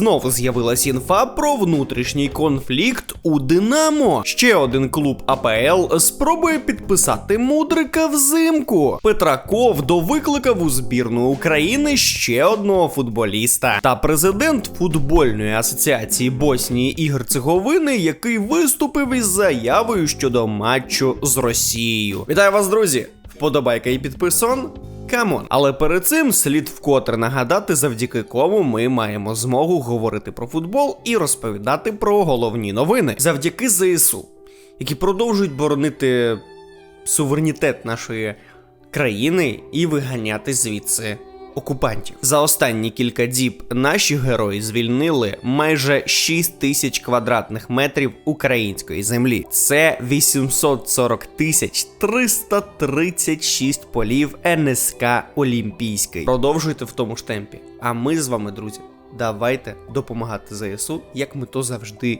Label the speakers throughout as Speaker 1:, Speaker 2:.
Speaker 1: Знову з'явилась інфа про внутрішній конфлікт у Динамо. Ще один клуб АПЛ спробує підписати мудрика взимку. Петраков довикликав у збірну України ще одного футболіста. Та президент футбольної асоціації Боснії і Герцеговини, який виступив із заявою щодо матчу з Росією. Вітаю вас, друзі! Вподобайка і підписон. Камон. Але перед цим слід вкотре нагадати, завдяки кому ми маємо змогу говорити про футбол і розповідати про головні новини. Завдяки ЗСУ, які продовжують боронити суверенітет нашої країни і виганяти звідси окупантів. За останні кілька діб наші герої звільнили майже 6 тисяч квадратних метрів української землі. Це 840 тисяч 336 полів НСК Олімпійський. Продовжуйте в тому ж темпі. А ми з вами, друзі, давайте допомагати ЗСУ, як ми то завжди.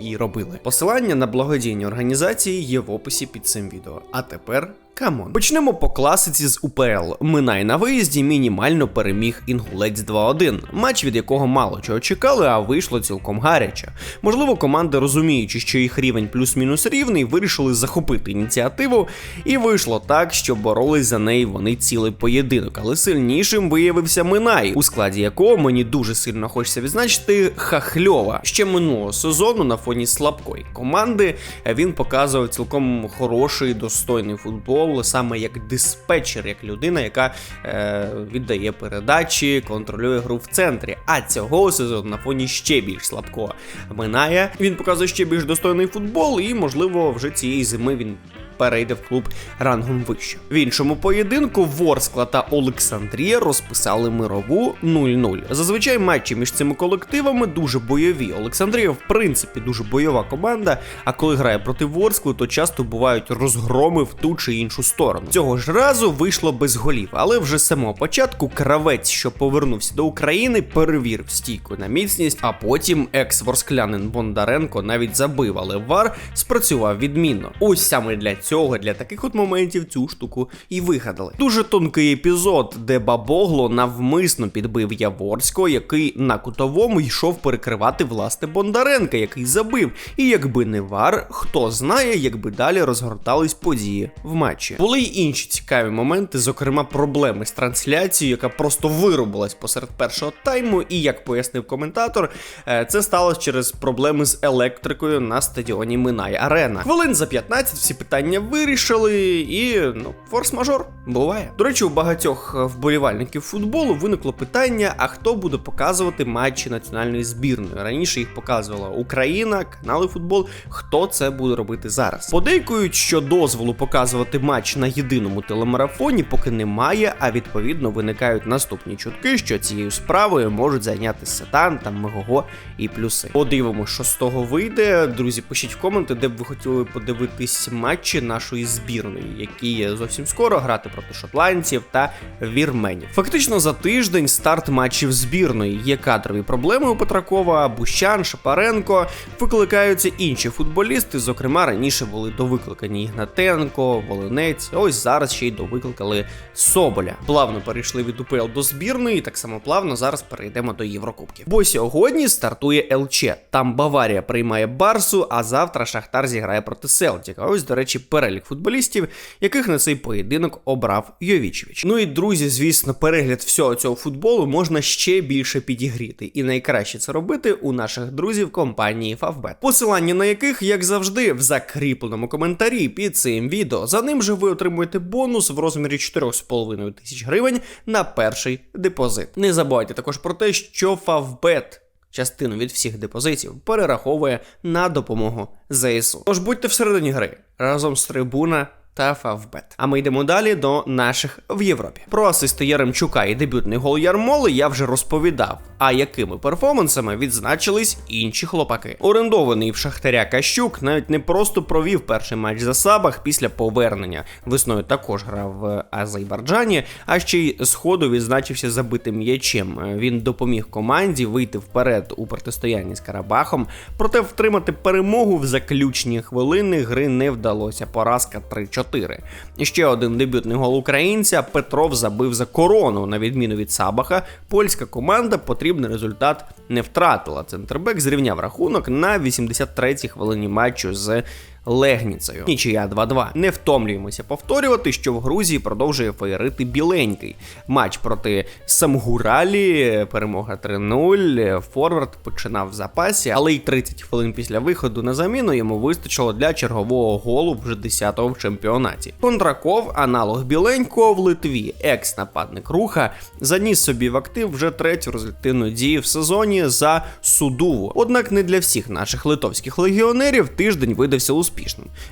Speaker 1: І, робили. Посилання на благодійні організації є в описі під цим відео. А тепер камон. Почнемо по класиці з УПЛ. Минай на виїзді мінімально переміг Інгулець 2-1, матч від якого мало чого чекали, а вийшло цілком гаряче. Можливо, команди, розуміючи, що їх рівень плюс-мінус рівний, вирішили захопити ініціативу, і вийшло так, що боролись за неї вони цілий поєдинок, але сильнішим виявився Минай, у складі якого мені дуже сильно хочеться відзначити Хахльова. Ще минулого сезону на фоні слабкої команди він показував цілком хороший достойний футбол саме як диспетчер, як людина, яка е, віддає передачі, контролює гру в центрі. А цього сезону на фоні ще більш слабкого минає. Він показує ще більш достойний футбол, і, можливо, вже цієї зими він. Перейде в клуб рангом вище. В іншому поєдинку Ворскла та Олександрія розписали мирову 0-0. Зазвичай матчі між цими колективами дуже бойові. Олександрія, в принципі, дуже бойова команда. А коли грає проти Ворскли, то часто бувають розгроми в ту чи іншу сторону. Цього ж разу вийшло без голів, але вже з самого початку кравець, що повернувся до України, перевірив стійку на міцність, а потім екс-ворсклянин Бондаренко навіть забив, але вар спрацював відмінно. Ось саме для цього, для таких от моментів цю штуку і вигадали. Дуже тонкий епізод, де Бабогло навмисно підбив Яворського, який на кутовому йшов перекривати власне Бондаренка, який забив. І якби не вар, хто знає, якби далі розгортались події в матчі. Були й інші цікаві моменти, зокрема, проблеми з трансляцією, яка просто вирубилась посеред першого тайму. І як пояснив коментатор, е, це сталося через проблеми з електрикою на стадіоні Минай Арена. Хвилин за 15 всі питання вирішили, і ну, форс-мажор буває. До речі, у багатьох вболівальників футболу виникло питання: а хто буде показувати матчі національної збірної? Раніше їх показувала Україна, канали футбол. Хто це буде робити зараз? Подейкують, що дозволу показувати матч на єдиному телемарафоні поки немає, а відповідно виникають наступні чутки, що цією справою можуть зайнятися Сетан, там Мегого і плюси. Подивимося, що з того вийде. Друзі, пишіть в коменти, де б ви хотіли подивитись матчі нашої збірної, які зовсім скоро грати проти шотландців та вірменів. Фактично за тиждень старт матчів збірної. Є кадрові проблеми у Петракова, Бущан, Шапаренко. Викликаються інші футболісти. Зокрема, раніше були довикликані Ігнатенко, Волинець. Ось зараз ще й довикликали Соболя. Плавно перейшли від УПЛ до збірної, так само плавно зараз перейдемо до Єврокубків. Бо сьогодні стартує ЛЧ. Там Баварія приймає Барсу, а завтра Шахтар зіграє проти Селтіка. Ось, до речі, перелік футболістів, яких на цей поєдинок обрав Йовічевич. Ну і друзі, звісно, перегляд всього цього футболу можна ще більше підігріти. І найкраще це робити у наших друзів компанії Favbet. Посилання на яких, як завжди, в закріпленому коментарі під цим відео. За ним же ви отримуєте бонус в розмірі 4,5 тисяч гривень на перший депозит. Не забувайте також про те, що Favbet частину від всіх депозитів перераховує на допомогу ЗСУ. Тож будьте всередині гри разом з трибуна та Фавбет. А ми йдемо далі до наших в Європі. Про асисти Яремчука і дебютний гол Ярмоли я вже розповідав. А якими перформансами відзначились інші хлопаки? Орендований в Шахтаря Кащук навіть не просто провів перший матч за сабах після повернення. Весною також грав в Азербайджані, а ще й сходу відзначився забитим м'ячем. Він допоміг команді вийти вперед у протистоянні з Карабахом, проте втримати перемогу в заключні хвилини гри не вдалося. Поразка 3-4. 2-4. І ще один дебютний гол українця Петров забив за корону. На відміну від Сабаха, польська команда потрібний результат не втратила. Центрбек зрівняв рахунок на 83-й хвилині матчу з Легніцею. Нічия 2-2. Не втомлюємося повторювати, що в Грузії продовжує феєрити біленький. Матч проти Самгуралі, перемога 3-0. Форвард починав в запасі, але й 30 хвилин після виходу на заміну йому вистачило для чергового голу вже 10-го в чемпіонаті. Контраков, аналог біленького в Литві, екс-нападник руха, заніс собі в актив вже третю результативну дію в сезоні за Судуву. Однак не для всіх наших литовських легіонерів тиждень видався успішним.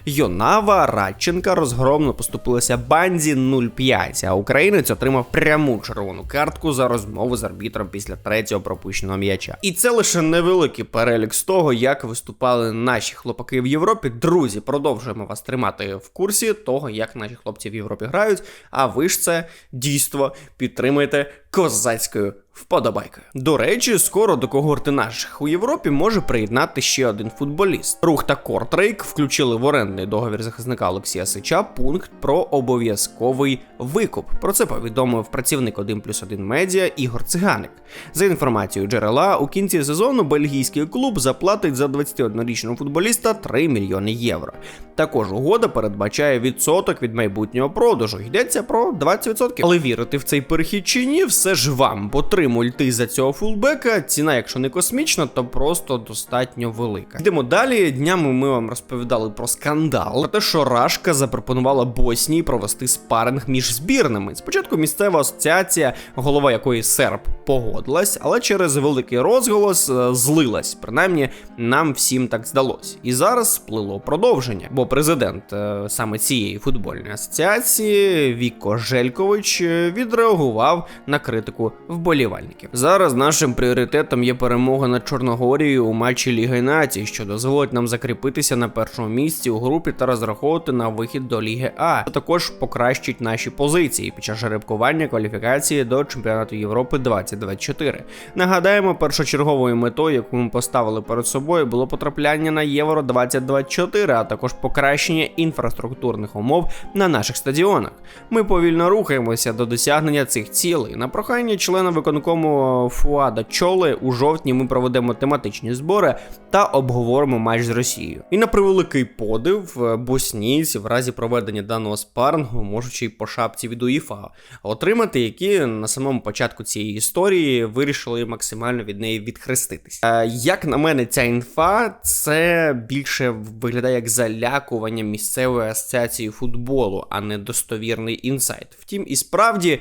Speaker 1: Йонава Радченка розгромно поступилася банзі 0-5, а українець отримав пряму червону картку за розмову з арбітром після третього пропущеного м'яча. І це лише невеликий перелік з того, як виступали наші хлопаки в Європі. Друзі, продовжуємо вас тримати в курсі того, як наші хлопці в Європі грають. А ви ж це дійство підтримуєте козацькою вподобайкою. До речі, скоро до когорти наших у Європі може приєднати ще один футболіст. Рух та Кортрейк включили в орендний договір захисника Олексія Сича пункт про обов'язковий викуп. Про це повідомив працівник 1 плюс 1 медіа Ігор Циганик. За інформацією джерела, у кінці сезону бельгійський клуб заплатить за 21-річного футболіста 3 мільйони євро. Також угода передбачає відсоток від майбутнього продажу. Йдеться про 20%. Але вірити в цей перехід чи ні, все ж вам, бо 3 мульти за цього фулбека. Ціна, якщо не космічна, то просто достатньо велика. Йдемо далі. Днями ми вам розповідали про скандал, про те, що Рашка запропонувала Боснії провести спаринг між збірними. Спочатку місцева асоціація, голова якої серб погодилась, але через великий розголос е, злилась. Принаймні, нам всім так здалось. І зараз сплило продовження, бо президент е, саме цієї футбольної асоціації Віко Желькович е, відреагував на критику вболівальників. Зараз нашим пріоритетом є перемога над Чорногорією у матчі Ліги Націй, що дозволить нам закріпитися на першому місці у групі та розраховувати на вихід до Ліги А. А також покращить наші позиції під час жеребкування кваліфікації до чемпіонату Європи 2024. Нагадаємо, першочерговою метою, яку ми поставили перед собою, було потрапляння на Євро 2024, а також покращення інфраструктурних умов на наших стадіонах. Ми повільно рухаємося до досягнення цих цілей. Прохання члена виконкому Фуада Чоли у жовтні ми проведемо тематичні збори та обговоримо матч з Росією. І на превеликий подив, е, боснійці в разі проведення даного спарингу можуть ще по шапці від УЄФА отримати, які на самому початку цієї історії вирішили максимально від неї відхреститись. Е, як на мене, ця інфа це більше виглядає як залякування місцевої асоціації футболу, а не достовірний інсайт. Втім, і справді,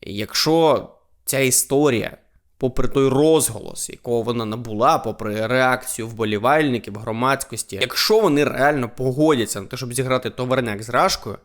Speaker 1: якщо ця історія. Попри той розголос, якого вона набула, попри реакцію вболівальників, громадськості, якщо вони реально погодяться на те, щоб зіграти товарняк з Рашкою,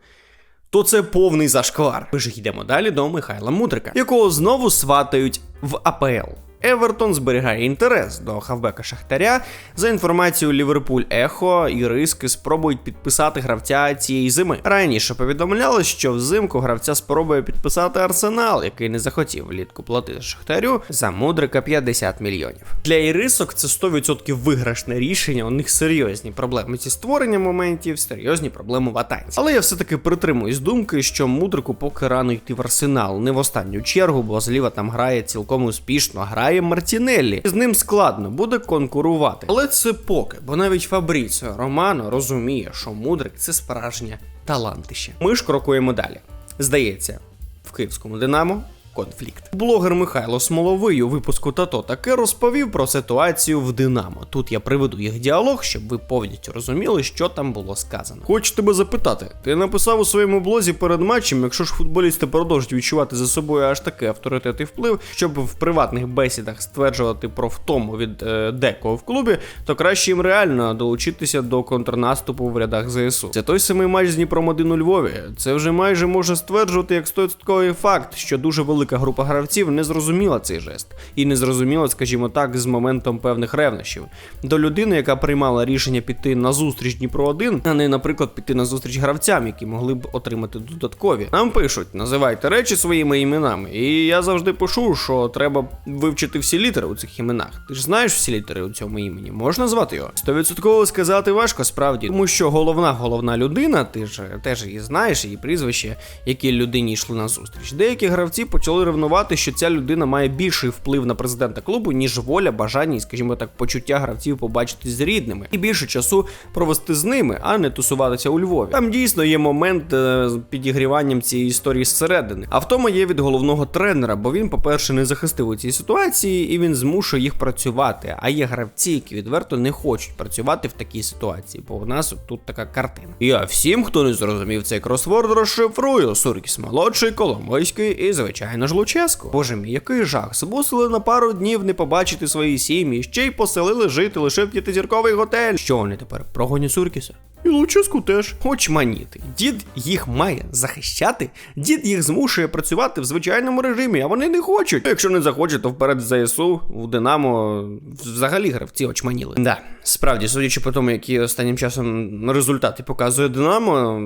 Speaker 1: то це повний зашквар. Ми ж йдемо далі до Михайла Мудрика, якого знову сватають в АПЛ. Евертон зберігає інтерес до хавбека Шахтаря. За інформацією Ліверпуль Ехо, іриски спробують підписати гравця цієї зими. Раніше повідомлялось, що взимку гравця спробує підписати Арсенал, який не захотів влітку платити Шахтарю за мудрика 50 мільйонів. Для ірисок це 100% виграшне рішення. У них серйозні проблеми зі створенням моментів, серйозні проблеми в атаці. Але я все-таки притримуюсь думки, що мудрику поки рано йти в арсенал, не в останню чергу, бо зліва там грає цілком успішно. Грає Мартінеллі. З ним складно буде конкурувати. Але це поки, бо навіть Фабріціо Романо розуміє, що мудрик це справжнє талантище. Ми ж крокуємо далі. Здається, в київському Динамо. Конфлікт. Блогер Михайло Смоловий у випуску Тато таке розповів про ситуацію в Динамо. Тут я приведу їх діалог, щоб ви повністю розуміли, що там було сказано. Хочу тебе запитати, ти написав у своєму блозі перед матчем, якщо ж футболісти продовжують відчувати за собою аж такий авторитет і вплив, щоб в приватних бесідах стверджувати про втому від е, декого в клубі, то краще їм реально долучитися до контрнаступу в рядах ЗСУ. Це той самий матч з Дніпром 1 у Львові. Це вже майже може стверджувати як 100% факт, що дуже великий велика група гравців не зрозуміла цей жест і не зрозуміла, скажімо так, з моментом певних ревнощів. До людини, яка приймала рішення піти на зустріч Дніпро 1 а не, наприклад, піти на зустріч гравцям, які могли б отримати додаткові. Нам пишуть, називайте речі своїми іменами. І я завжди пишу, що треба вивчити всі літери у цих іменах. Ти ж знаєш всі літери у цьому імені. Можна звати його? Стовідсотково сказати важко справді, тому що головна головна людина, ти ж теж її знаєш, її прізвище, які людині йшли на зустріч. Деякі гравці почали ревнувати, що ця людина має більший вплив на президента клубу, ніж воля, бажання і, скажімо так, почуття гравців побачитись з рідними і більше часу провести з ними, а не тусуватися у Львові. Там дійсно є момент е, з підігріванням цієї історії зсередини. А втома є від головного тренера, бо він, по-перше, не захистив у цій ситуації і він змушує їх працювати. А є гравці, які відверто не хочуть працювати в такій ситуації, бо у нас тут така картина. Я всім, хто не зрозумів цей кросворд, розшифрую. Суркіс молодший, Коломойський і, звичайно ж, Луческо. Боже мій, який жах. Змусили на пару днів не побачити свої сім'ї, ще й поселили жити лише в п'ятизірковий готель. Що вони тепер Про Суркіса? І Луческу теж. Очманіти. Дід їх має захищати, дід їх змушує працювати в звичайному режимі, а вони не хочуть. Якщо не захочуть, то вперед ЗСУ у Динамо взагалі гравці очманіли. Да, справді, судячи по тому, які останнім часом результати показує Динамо,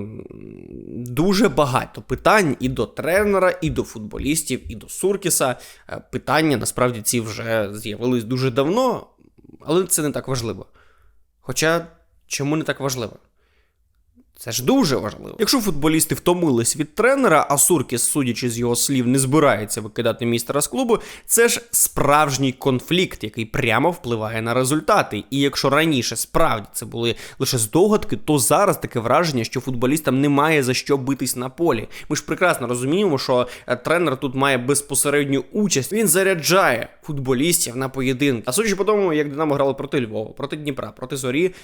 Speaker 1: дуже багато питань і до тренера, і до футболістів, і до Суркіса. Е, Питання насправді ці вже з'явились дуже давно, але це не так важливо. Хоча, чому не так важливо? Це ж дуже важливо. Якщо футболісти втомились від тренера, а Суркіс, судячи з його слів, не збирається викидати містера з клубу, це ж справжній конфлікт, який прямо впливає на результати. І якщо раніше справді це були лише здогадки, то зараз таке враження, що футболістам немає за що битись на полі. Ми ж прекрасно розуміємо, що е, тренер тут має безпосередню участь. Він заряджає футболістів на поєдинки. А судячи по тому, як Динамо грали проти Львова, проти Дніпра, проти Зорі.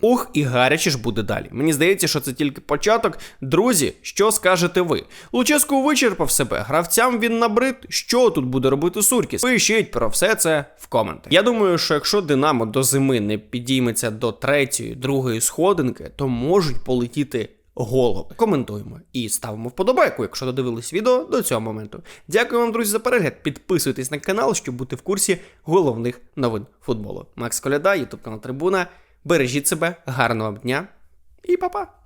Speaker 1: Ох, і гаряче ж буде далі. Мені здається, що це тільки початок. Друзі, що скажете ви? Луческу вичерпав себе, гравцям він набрид. Що тут буде робити Суркіс? Пишіть про все це в коментах. Я думаю, що якщо Динамо до зими не підійметься до третьої, другої сходинки, то можуть полетіти. Голови. Коментуємо і ставимо вподобайку, якщо додивились відео до цього моменту. Дякую вам, друзі, за перегляд. Підписуйтесь на канал, щоб бути в курсі головних новин футболу. Макс Коляда, Ютуб канал Трибуна. Бережіть себе, гарного дня і па-па!